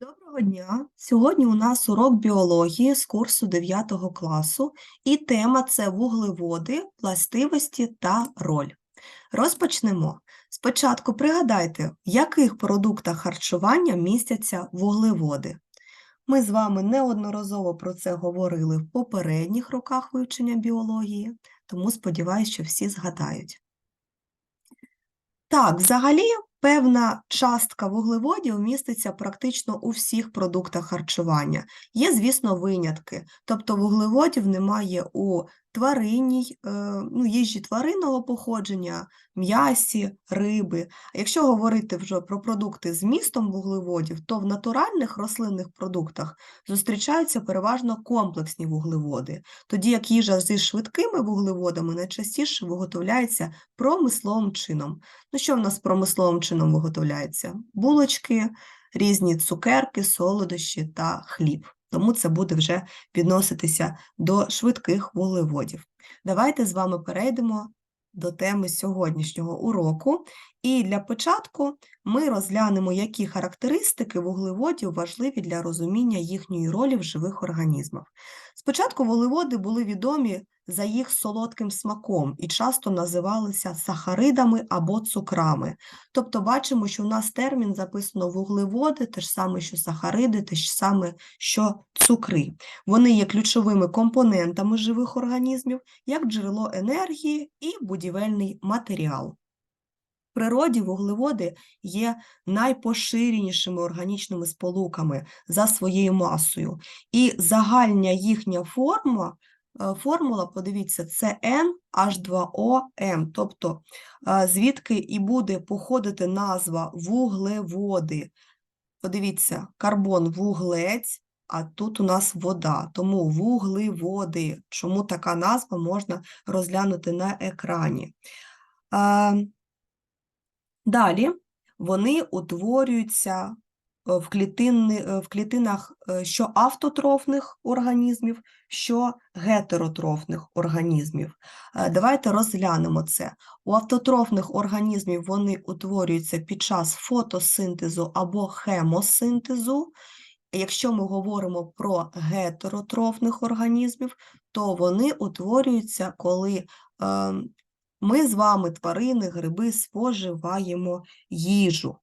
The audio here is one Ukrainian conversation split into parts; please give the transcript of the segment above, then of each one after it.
Доброго дня! Сьогодні у нас урок біології з курсу 9 класу, і тема це вуглеводи, властивості та роль. Розпочнемо. Спочатку пригадайте, в яких продуктах харчування містяться вуглеводи. Ми з вами неодноразово про це говорили в попередніх роках вивчення біології, тому сподіваюся, що всі згадають. Так, взагалі певна частка вуглеводів міститься практично у всіх продуктах харчування. Є, звісно, винятки, тобто вуглеводів немає у тваринній, е, ну, їжі тваринного походження, м'ясі, риби. А якщо говорити вже про продукти з містом вуглеводів, то в натуральних рослинних продуктах зустрічаються переважно комплексні вуглеводи, тоді як їжа зі швидкими вуглеводами найчастіше виготовляється промисловим чином. Ну, що в нас промисловим чином виготовляється? Булочки, різні цукерки, солодощі та хліб. Тому це буде вже відноситися до швидких вуглеводів. Давайте з вами перейдемо до теми сьогоднішнього уроку. І для початку ми розглянемо, які характеристики вуглеводів важливі для розуміння їхньої ролі в живих організмах. Спочатку вуглеводи були відомі за їх солодким смаком і часто називалися сахаридами або цукрами. Тобто бачимо, що у нас термін записано вуглеводи, те ж саме, що сахариди, те ж саме, що цукри. Вони є ключовими компонентами живих організмів, як джерело енергії і будівельний матеріал. В природі вуглеводи є найпоширенішими органічними сполуками за своєю масою, і загальня їхня форма формула, подивіться, це NH2OM, тобто е, звідки і буде походити назва вуглеводи. Подивіться, карбон вуглець, а тут у нас вода, тому вуглеводи. Чому така назва можна розглянути на екрані? Е, далі вони утворюються в клітини, в клітинах що автотрофних організмів, що гетеротрофних організмів. Давайте розглянемо це. У автотрофних організмів вони утворюються під час фотосинтезу або хемосинтезу. Якщо ми говоримо про гетеротрофних організмів, то вони утворюються, коли е, ми з вами, тварини, гриби, споживаємо їжу.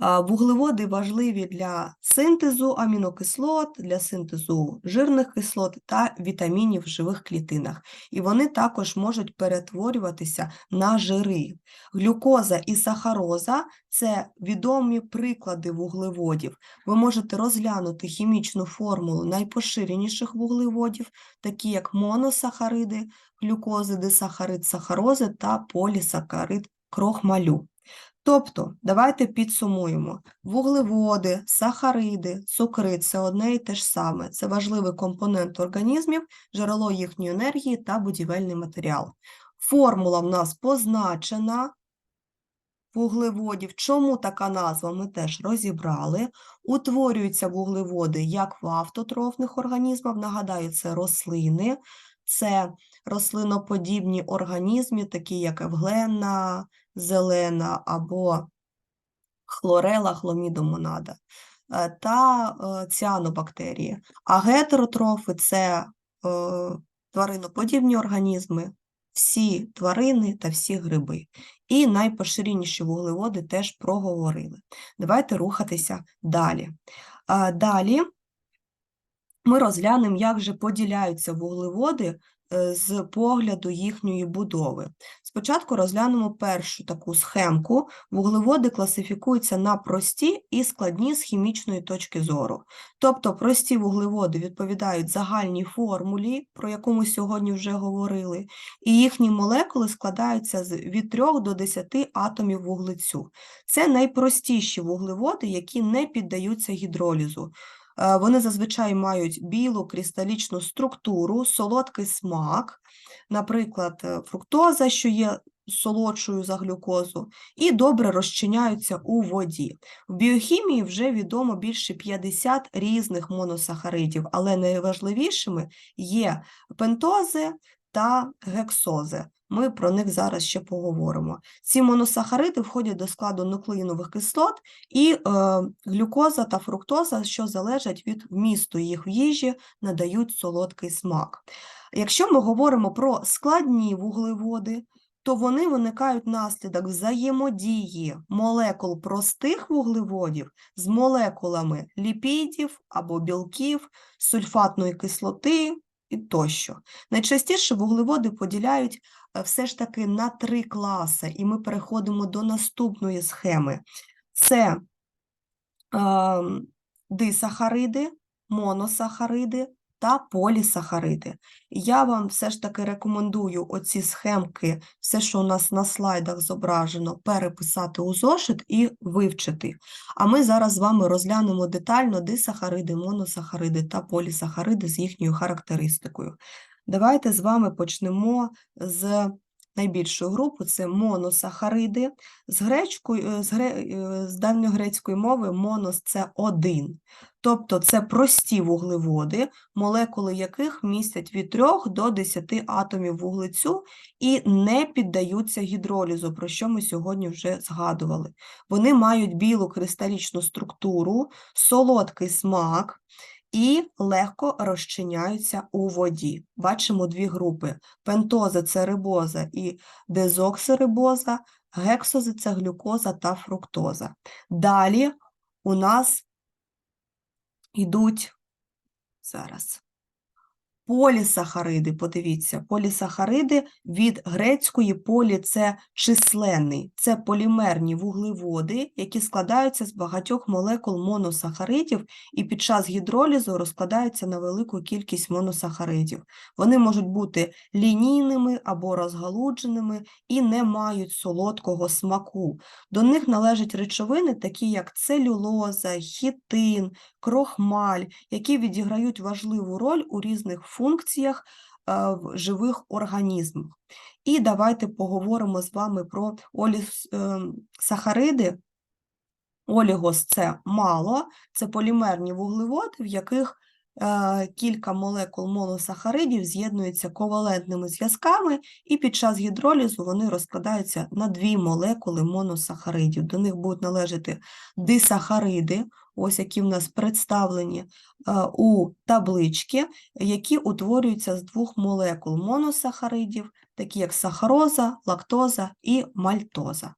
Вуглеводи важливі для синтезу амінокислот, для синтезу жирних кислот та вітамінів в живих клітинах, і вони також можуть перетворюватися на жири. Глюкоза і сахароза це відомі приклади вуглеводів. Ви можете розглянути хімічну формулу найпоширеніших вуглеводів, такі як моносахариди, глюкози, дисахарид, сахарози та полісахарид крохмалю. Тобто, давайте підсумуємо: вуглеводи, сахариди, цукри це одне і те ж саме. Це важливий компонент організмів, джерело їхньої енергії та будівельний матеріал. Формула в нас позначена вуглеводів. Чому така назва? Ми теж розібрали. Утворюються вуглеводи як в автотрофних організмах, нагадаю, це рослини, це рослиноподібні організми, такі як евглена, зелена або хлорела, хломідомонада е, та е, ціанобактерії. А гетеротрофи це е, твариноподібні організми, всі тварини та всі гриби. І найпоширеніші вуглеводи теж проговорили. Давайте рухатися далі. Далі ми розглянемо, як же поділяються вуглеводи з погляду їхньої будови. Спочатку розглянемо першу таку схемку. Вуглеводи класифікуються на прості і складні з хімічної точки зору. Тобто прості вуглеводи відповідають загальній формулі, про яку ми сьогодні вже говорили, і їхні молекули складаються від 3 до 10 атомів вуглецю. Це найпростіші вуглеводи, які не піддаються гідролізу. Е, вони зазвичай мають білу кристалічну структуру, солодкий смак, наприклад, е, фруктоза, що є солодшою за глюкозу, і добре розчиняються у воді. В біохімії вже відомо більше 50 різних моносахаридів, але найважливішими є пентози та гексози. Ми про них зараз ще поговоримо. Ці моносахариди входять до складу нуклеїнових кислот і е, глюкоза та фруктоза, що залежать від вмісту їх в їжі, надають солодкий смак. Якщо ми говоримо про складні вуглеводи, то вони виникають внаслідок взаємодії молекул простих вуглеводів з молекулами ліпідів або білків, сульфатної кислоти і тощо. Найчастіше вуглеводи поділяють все ж таки на три класи, і ми переходимо до наступної схеми. Це е, дисахариди, моносахариди та полісахариди. Я вам все ж таки рекомендую оці схемки, все, що у нас на слайдах зображено, переписати у зошит і вивчити. А ми зараз з вами розглянемо детально дисахариди, моносахариди та полісахариди з їхньою характеристикою. Давайте з вами почнемо з найбільшої групи це моносахариди. З, гречкою, е, з, гре, е, з давньогрецької мови монос це один. Тобто це прості вуглеводи, молекули яких містять від 3 до 10 атомів вуглецю і не піддаються гідролізу, про що ми сьогодні вже згадували. Вони мають білу кристалічну структуру, солодкий смак і легко розчиняються у воді. Бачимо дві групи: пентоза це рибоза і дезоксирибоза, гексози це глюкоза та фруктоза. Далі у нас йдуть зараз. Полісахариди, подивіться, полісахариди від грецької полі це численний, це полімерні вуглеводи, які складаються з багатьох молекул моносахаридів і під час гідролізу розкладаються на велику кількість моносахаридів. Вони можуть бути лінійними або розгалудженими і не мають солодкого смаку. До них належать речовини, такі як целюлоза, хітин, крохмаль, які відіграють важливу роль у різних функціях е, в живих організмах. І давайте поговоримо з вами про олісахариди. Олігос це мало, це полімерні вуглеводи, в яких е, кілька молекул моносахаридів з'єднуються ковалентними зв'язками, і під час гідролізу вони розкладаються на дві молекули моносахаридів. До них будуть належати дисахариди, ось які в нас представлені е, у табличці, які утворюються з двох молекул моносахаридів, такі як сахароза, лактоза і мальтоза.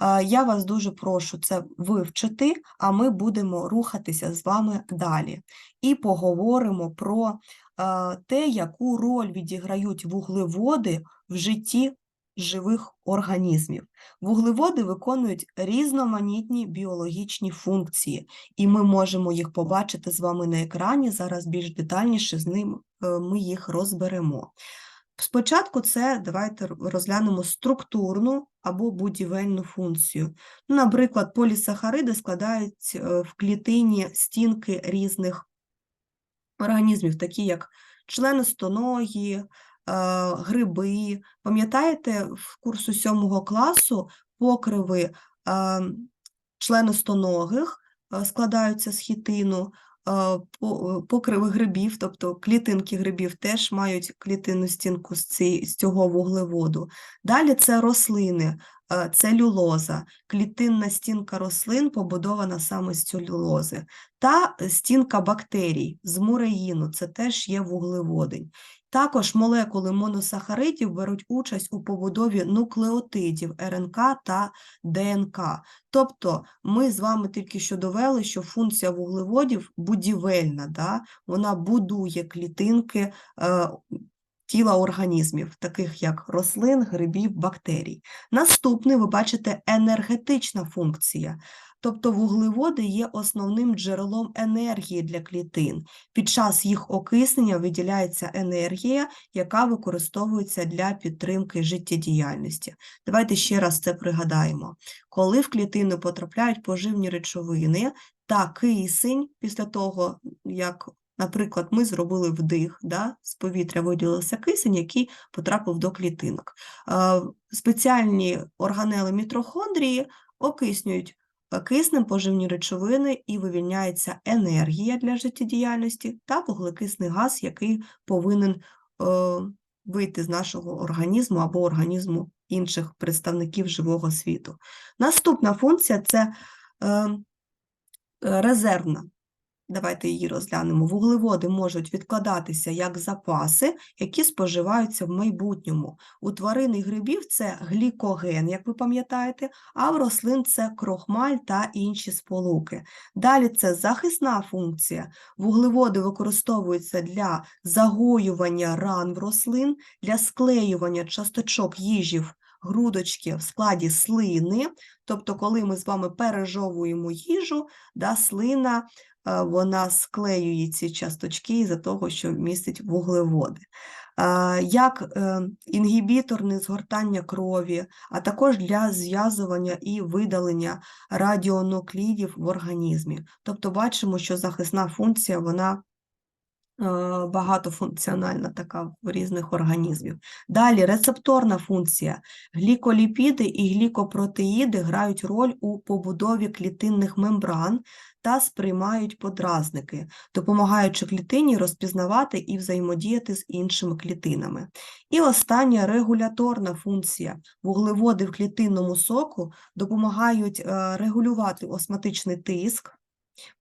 Е, Я вас дуже прошу це вивчити, а ми будемо рухатися з вами далі і поговоримо про е, те, яку роль відіграють вуглеводи в житті живих організмів. Вуглеводи виконують різноманітні біологічні функції, і ми можемо їх побачити з вами на екрані. Зараз більш детальніше з ним е, ми їх розберемо. Спочатку це давайте розглянемо структурну або будівельну функцію. Ну, Наприклад, полісахариди складають е, в клітині стінки різних організмів, такі як членистоногі, е, гриби. Пам'ятаєте, в курсу сьомого класу покриви е, членистоногих складаються з хітину, покриви грибів, тобто клітинки грибів теж мають клітинну стінку з цього вуглеводу. Далі це рослини, целюлоза, клітинна стінка рослин побудована саме з целюлози, та стінка бактерій з муреїну, це теж є вуглеводень. Також молекули моносахаридів беруть участь у побудові нуклеотидів РНК та ДНК. Тобто ми з вами тільки що довели, що функція вуглеводів будівельна, да? вона будує клітинки е, тіла організмів, таких як рослин, грибів, бактерій. Наступний, ви бачите, енергетична функція. Тобто вуглеводи є основним джерелом енергії для клітин. Під час їх окиснення виділяється енергія, яка використовується для підтримки життєдіяльності. Давайте ще раз це пригадаємо. Коли в клітину потрапляють поживні речовини та кисень після того, як Наприклад, ми зробили вдих, да, з повітря виділився кисень, який потрапив до клітинок. Спеціальні органели мітохондрії окиснюють е, киснем поживні речовини і вивільняється енергія для життєдіяльності та вуглекисний газ, який повинен е, вийти з нашого організму або організму інших представників живого світу. Наступна функція це е, е, резервна. Давайте її розглянемо. Вуглеводи можуть відкладатися як запаси, які споживаються в майбутньому. У тварин і грибів це глікоген, як ви пам'ятаєте, а в рослин це крохмаль та інші сполуки. Далі це захисна функція. Вуглеводи використовуються для загоювання ран в рослин, для склеювання часточок їжі в грудочки в складі слини. Тобто, коли ми з вами пережовуємо їжу, да, слина вона склеює ці часточки із-за того, що містить вуглеводи. Як е, інгібітор незгортання крові, а також для зв'язування і видалення радіонуклідів в організмі. Тобто бачимо, що захисна функція вона е, багатофункціональна така в різних організмів. Далі рецепторна функція. Гліколіпіди і глікопротеїди грають роль у побудові клітинних мембран та сприймають подразники, допомагаючи клітині розпізнавати і взаємодіяти з іншими клітинами. І остання регуляторна функція. Вуглеводи в клітинному соку допомагають е, регулювати осматичний тиск.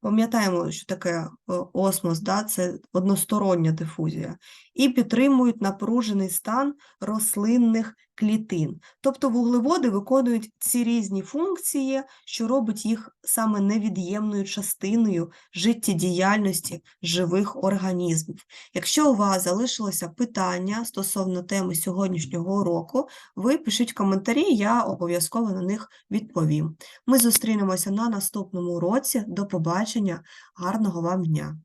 Пам'ятаємо, що таке е, осмос, да? це одностороння дифузія, і підтримують напружений стан рослинних клітин. Тобто вуглеводи виконують ці різні функції, що робить їх саме невід'ємною частиною життєдіяльності живих організмів. Якщо у вас залишилося питання стосовно теми сьогоднішнього уроку, ви пишіть коментарі, я обов'язково на них відповім. Ми зустрінемося на наступному уроці. До побачення, гарного вам дня!